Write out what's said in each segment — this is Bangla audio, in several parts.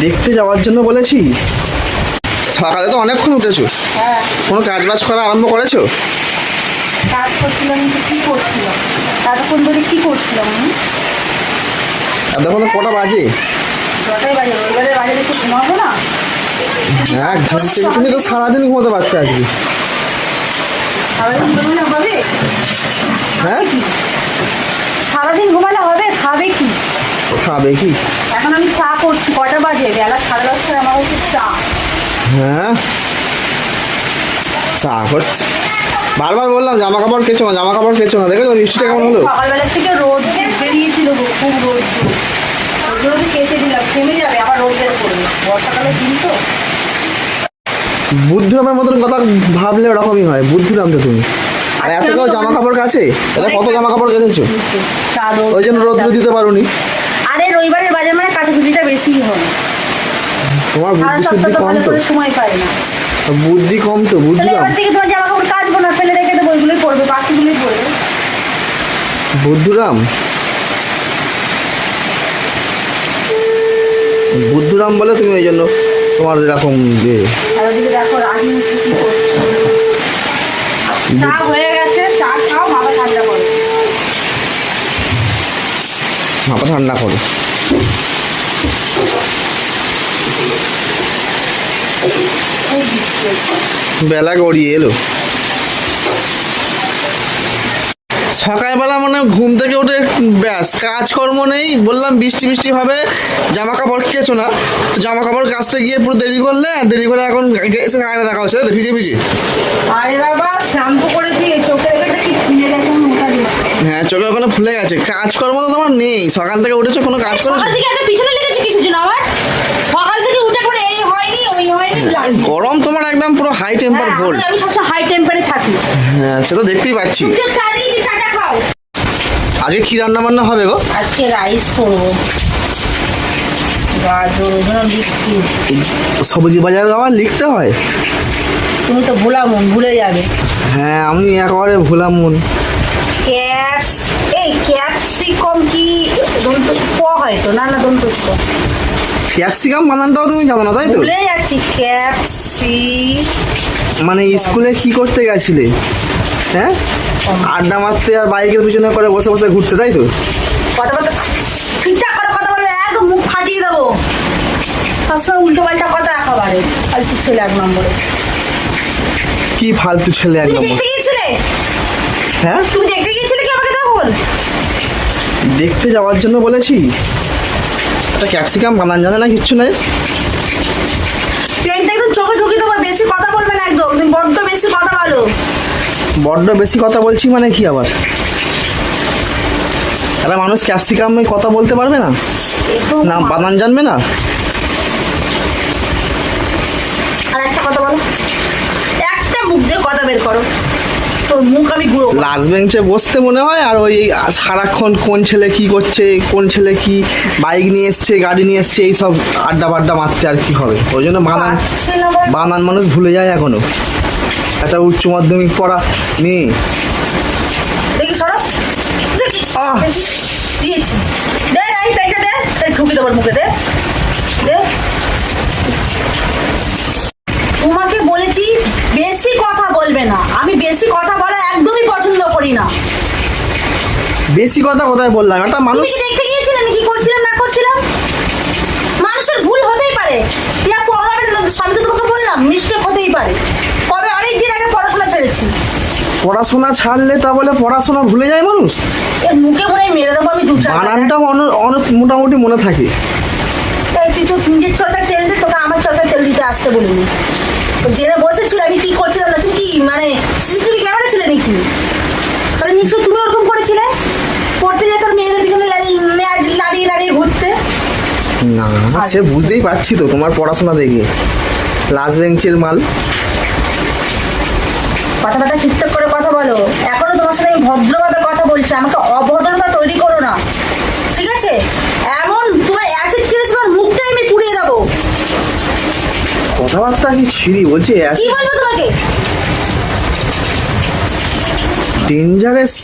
দেখতে যাওয়ার জন্য বলেছি? সকালে তো অনেকক্ষণ উঠেছো। হ্যাঁ। কোনো কাজ বাজ করা আরম্ভ করেছ? কাজ করছিলাম কিন্তু কী করছিলাম? এতক্ষণ ধরে কী করছিলাম আমি? আর কটা বাজে। যটাই বাজে রবিবারের বাজে একটু ঘুমাবো না। হ্যাঁ ঘুম থেকে তুমি তো সারাদিন ঘুমোতে পারছ আজকে। সারাদিন ঘুমালে হবে? হ্যাঁ? সারাদিন ঘুমালে হবে? খাবে কি? খাবে কি? আমি চা করছি কটা বাজে? বেলা সাড়ে দশটায় আমার হচ্ছে চা। হ্যাঁ? চা করছে। বারবার বললাম জামা কাপড় কেছো না জামা কাপড় কেছো না। দেখো বৃষ্টিটা কেমন হলো? সকালবেলা থেকে রোদ বেরিয়েছিল খুব রোদ। ছিল। ওই দিলাম থেমে যাবে আবার রোদ বের করবে। বর্ষাকালের দিন তো। বুদ্ধিরামের মতন কথা ভাবলে ওরকমই হয় বুদ্ধিরাম তো তুমি। আর এত কেউ জামা কাপড় কাছে? এটা কত জামা কাপড় কেটেছো ওই জন্য রোদ্র দিতে পারোনি। রবিবারের বাজার মানে কাছাকুচিটা বেশি হয়। তোমার বুদ্ধি শুদ্ধি কম তো। সময় পাই না। বুদ্ধি কম তো তাহলে বুদ্ধিরাম এবার থেকে তোমার জামা কাপড় কাচবো না ফেলে রেখে দেবো ওইগুলোই পরবে বাকিগুলোই পরবে বুদ্ধুরাম। বুদ্ধুরাম বলে তুমি ওই জন্য তোমার এরকম যে দেখো রাগি মিষ্টি কি করছে চা হয়ে গেছে চা খাও মাথা ঠান্ডা করো মাথা ঠান্ডা করো। বেলা গড়িয়ে এলো সকালবেলা মানে ঘুম থেকে উঠে ব্যাস, কাজকর্ম নেই, বললাম বৃষ্টি বৃষ্টি হবে জামা কাপড় কেছো না জামা কাপড় কাচতে গিয়ে পুরো দেরি করলে আর দেরি করে এখন এসে আয়না দেখা হচ্ছে? ভিজে ভিজে আরে বাবা, শ্যাম্পু করেছি চোখের হ্যাঁ ওখানে ফুলে গেছে। কাজকর্ম তো তোমার নেই। সকাল থেকে উঠেছো কোনো কাজ করেছ? সকাল থেকে একটা পিছনে লেগেছে কিছু জন আমার সকাল থেকে উঠে করে এই হয়নি ওই হয়নি গরম তোমার একদম পুরো হাই টেম্পার ভোল্ট আমি- সবসময় হাই টেম্পারে থাকি। হ্যাঁ সেটা দেখতেই পাচ্ছি। আজকে কি রান্না বান্না হবে গো? আজকে রাইস করব। গাজর লিখছি সবজি বাজার আবার লিখতে হয়। তুমি তো ভোলা মন ভুলে যাবে। হ্যাঁ আমি একেবারে মন। এই ক্যাপসিকম কি হয় তো না না ক্যাপসিকাম বানানটাও তুমি জানো না তাই তো? ভুলে যাচ্ছি ক্যাপসি মানে স্কুলে কি করতে গেছিলে? হ্যাঁ? আড্ডা মারতে আর বাইকের পিছনে করে বসে বসে ঘুরতে তাই তো? কথা ঠিকঠাক করে কথা বলবে একদম মুখ ফাটিয়ে দেবো। সবসময় উল্টো পাল্টা কথা একেবারে ফালতু ছেলে এক নম্বরে। কি ফালতু ছেলে এক নম্বর? হ্যাঁ? তুমি দেখতে গিয়েছিলে কি আমাকে তখন দেখতে যাওয়ার জন্য বলেছি। একটা ক্যাপসিকাম বানান জানে না কিচ্ছু নাই। ট্রেনটা একদম চোখে ঢুকে দেবো বেশি কথা বলবে না একদম। তুমি বড্ড বেশি কথা বলো। বড্ড বেশি কথা বলছি মানে কি আবার? একটা মানুষ ক্যাপসিকামে কথা বলতে পারবে না? না বানান জানবে না? আর একটা কথা বলো। একটা মুখ দিয়ে কথা বের করো। আমি গুঁড়ো লাস্ট বেঞ্চে বসতে মনে হয় আর ওই সারাক্ষণ কোন ছেলে কি করছে কোন ছেলে কি বাইক নিয়ে এসছে গাড়ি নিয়ে এসছে এইসব আড্ডা বাড্ডা মারতে আর কি হবে। ওই জন্য বানান। বানান মানুষ ভুলে যায় এখনও। একটা উচ্চ মাধ্যমিক পড়া মেয়ে। তোমাকে বলেছি বেশি কথা বলবে না। আমি বেশি কথা বলা একদমই পছন্দ করি না। বেশি কথা কোথায় বললাম? একটা তুমি মানুষ কি দেখতে গিয়েছিলে? আমি কি করছিলাম না করছিলাম? মানুষের ভুল হতেই পারে। আমার স্বামী তো তোমাকে বললাম মিস্টেক হতেই পারে। কবে অনেক দিন আগে পড়াশোনা ছেড়েছি। পড়াশোনা ছাড়লে তা বলে পড়াশোনা ভুলে যায় মানুষ? এর মুখে হয় মেরে দেবো আমি দু চার বানানটা অন- অনেক মোটামুটি মনে থাকে। তাই তুই তো নিজের চরকায় তেল দে তোকে আমার চরকায় তেল দিতে আসতে বলিনি। জেনে বসেছিল আমি কি করছিলাম না? তুমি কি মানে সিসিটিভি ক্যামেরা ছিলে নাকি? তাহলে নিশ্চয় তুমি ওরকম করেছিলে? পড়তে যেত মেয়েদের পিছনে লাড়ি- লাড়ি- লাড়িয়ে লাড়িয়ে ঘুরতে? না সে বুঝতেই পারছি তো তোমার পড়াশোনা দেখে। লাস্ট বেঞ্চের মাল। কথাবার্তা ঠিকঠাক করে কথা বলো। এখনও তোমার সাথে আমি ভদ্রভাবে কথা বলছি আমাকে অভদ্রতা তৈরি করো না ঠিক আছে এমন তোমার অ্যাসিড খেলেছে তোমার মুখটাই আমি পুড়িয়ে দেবো কথাবার্তা কি ছিড়ি? বলছি কি বলব তোমাকে? ডেঞ্জারাস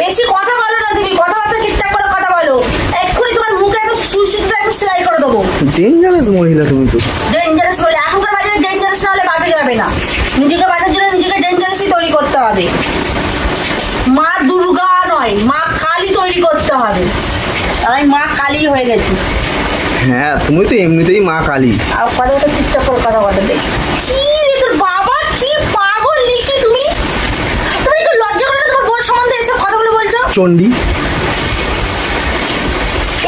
বেশি কথা বলো না তুমি কথাবার্তা ঠিকঠাক করে কথা বলো। এক্ষুনি তোমার মুখে একদম সুই একদম সেলাই করে দেবো। ডেঞ্জারাস মহিলা তুমি তো। ডেঞ্জারাস বলে এখনকার বাজারে ডেঞ্জারাস না হলে যাবে না। নিজেকে জন্য নিজেকে ডেঞ্জারাসই তৈরি করতে হবে। মা দুর্গা নয় মা কালী তৈরি করতে হবে। আমি মা কালী হয়ে গেছি। হ্যাঁ তুমি তো এমনিতেই মা কালী। আর কথা কথা চুপচাপ করে কথা বলে দেখ। কি রে তোর বাবা কি পাগল লিখি তুমি? তুমি একটু লজ্জা করে তোমার বোন সম্বন্ধে এসব কথাগুলো বলছো? চণ্ডী।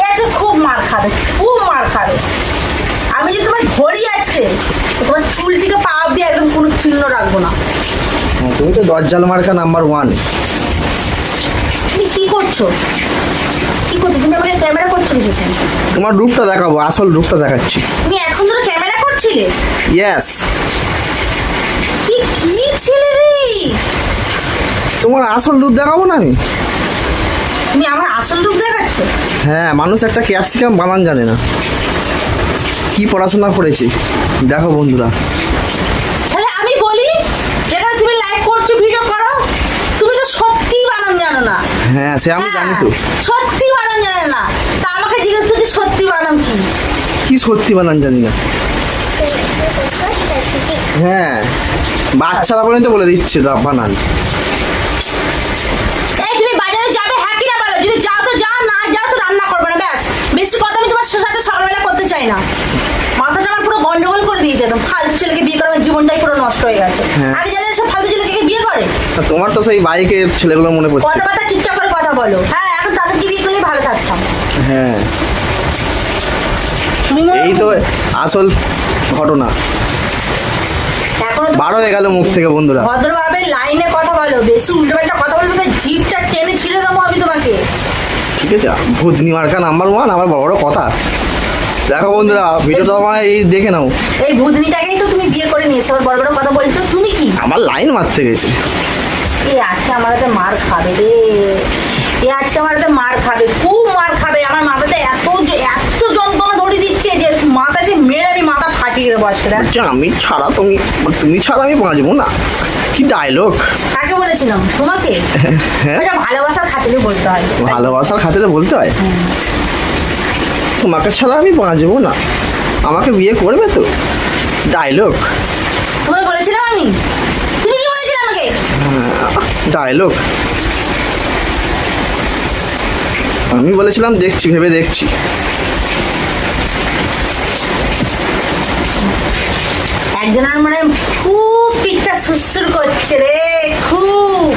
এ খুব মার খাবে খুব মার খাবে। আমি যে তোমার ধরি আজকে তোমার চুল থেকে পা অব্দি একদম কোনো চিহ্ন রাখব না। হ্যাঁ, তুমি তো দজ্জাল মার্কা নাম্বার ওয়ান তুমি কি করছ? কি করছ? তুমি আমাকে ক্যামেরা করছ কি তোমার রূপটা দেখাবো আসল রূপটা দেখাচ্ছি। তুমি এখন ধরে ক্যামেরা করছিলে? ইয়েস কি ছেলে রে? তোমার আসল রূপ দেখাবো না আমি? তুমি আমার আসল রূপ দেখাচ্ছো? হ্যাঁ মানুষ একটা ক্যাপসিকাম বানান জানে না। কি পড়াশোনা করেছে? দেখো বন্ধুরা। তাহলে আমি বলি যেখানে তুমি লাইক করছ ভিডিও করো তুমি তো সত্যি বানান জানো না। হ্যাঁ সে আমি জানি তো হ্যাঁ, সত্যি বানান জানো না তা আমাকে জিজ্ঞেস করছি সত্যি বানান কি কি সত্যি বানান জানি না। হ্যাঁ বাচ্চারা পর্যন্ত বলে দিচ্ছে বানান। হ্যাঁ কি না বলো? যদি তো যাও না যাও তো রান্না করবে না ব্যাস। বেশি কথা আমি তোমার সাথে সকালবেলা করতে চাই না। মাথাটা আমার পুরো গন্ডগোল করে দিয়েছে একদম। ফালতু ছেলেকে বিয়ে জীবনটাই পুরো নষ্ট হয়ে গেছে। হ্যাঁ। আগে জানলে সব ফালতু ছেলেকে বিয়ে করে তোমার তো সেই বাইকের ছেলেগুলো মনে পড়ছে। কথা বার্তা ঠিকঠাক করে কথা বলো। হ্যাঁ এখন তাদেরকে বিয়ে করলে ভালো থাকতাম। হ্যাঁ। এই তো আসল ঘটনা। বারো হয়ে গেল মুখ থেকে বন্ধুরা। ভদ্রভাবে লাইনে কথা বলো বেশি উল্টোপাল্টা কথা বলবে জিপটা টেনে ছিঁড়ে দেবো আমি তোমাকে। ঠিক আছে ভূতনি মার্কা নাম্বার ওয়ান আমার বড় বড় কথা। দেখো বন্ধুরা ভিডিওটা আমার এই দেখে নাও। এই ভূতনিটাকেই তো তুমি বিয়ে করে নিয়েছো আবার বড় বড় কথা বলছো তুমি কি? আমার লাইন মারতে গেছে। এ আজকে আমার মার খাবে রে। এ আজকে আমার মার খাবে খুব মার খাবে আমার মাথাতে এত যে- এত যন্ত্রণা ধরে দিচ্ছে যে মাথা যে মেরে আমি মাথা আমি ছাড়া তুমি তুমি ছাড়া আমি বাঁচবো না। কি ডায়লগ কাকে বলেছিলাম? তোমাকে? হ্যাঁ। ভালোবাসার খাতিরে বলতে হয়। ভালোবাসার খাতিরে বলতে হয়? তোমাকে ছাড়া আমি বাঁচবো না। আমাকে বিয়ে করবে তো? ডায়লগ তোমায় বলেছিলাম আমি? তুমি কি বলেছিলে আমাকে? ডায়লগ আমি বলেছিলাম দেখছি ভেবে দেখছি। একজনের মানে খুব পিঠটা করছে রে খুব।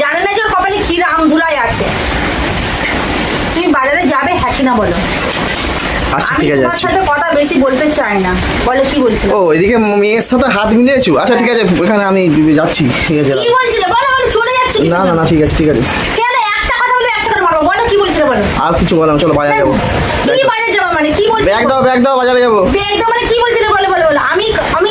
জানে না যে কপালে কি রাম ধুলাই আছে। তুমি বাজারে যাবে? হ্যাঁ না বলো। আচ্ছা ঠিক আছে তোমার সাথে কথা বেশি বলতে চাই না। বলে কি বলছিল? ও এদিকে মেয়ের সাথে হাত মিলিয়েছো? আচ্ছা ঠিক আছে ওখানে আমি যাচ্ছি। ঠিক আছে কি বলছিলে? বলো বলো চলে যাচ্ছে কিছু না না না ঠিক আছে ঠিক আছে। কেন একটা কথা বলে একটা করে মারবো বলো কি বলছিলে বলো? আর কিছু বললাম চলো বাজারে যাব। কি বাজার যাব মানে? কি বলছিলে? ব্যাগ দাও ব্যাগ দাও বাজারে যাব। ব্যাগটা মানে কি বলছিলে বলো বলো বলো আমি আমি